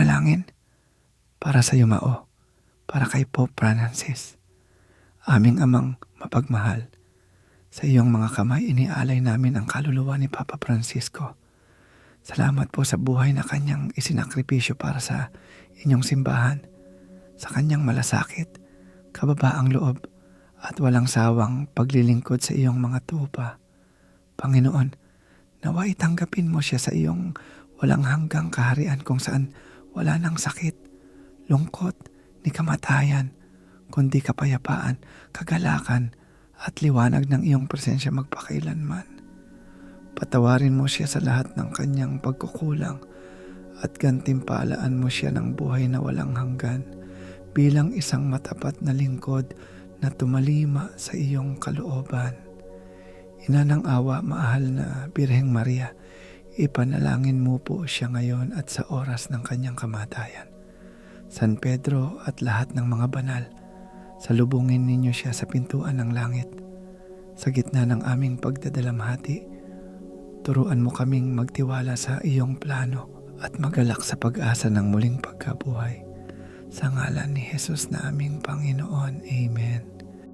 Panalangin para sa yumao, para kay Pope Francis. Aming amang mapagmahal, sa iyong mga kamay inialay namin ang kaluluwa ni Papa Francisco. Salamat po sa buhay na kanyang isinakripisyo para sa inyong simbahan, sa kanyang malasakit, kababaang loob, at walang sawang paglilingkod sa iyong mga tupa. Panginoon, nawa itanggapin mo siya sa iyong walang hanggang kaharian kung saan wala nang sakit, lungkot, ni kamatayan, kundi kapayapaan, kagalakan, at liwanag ng iyong presensya magpakailanman. Patawarin mo siya sa lahat ng kanyang pagkukulang at gantimpalaan mo siya ng buhay na walang hanggan bilang isang matapat na lingkod na tumalima sa iyong kalooban. Ina ng awa, mahal na Birheng Maria, ipanalangin mo po siya ngayon at sa oras ng kanyang kamatayan. San Pedro at lahat ng mga banal, salubungin ninyo siya sa pintuan ng langit. Sa gitna ng aming pagdadalamhati, turuan mo kaming magtiwala sa iyong plano at magalak sa pag-asa ng muling pagkabuhay. Sa ngalan ni Jesus na aming Panginoon. Amen.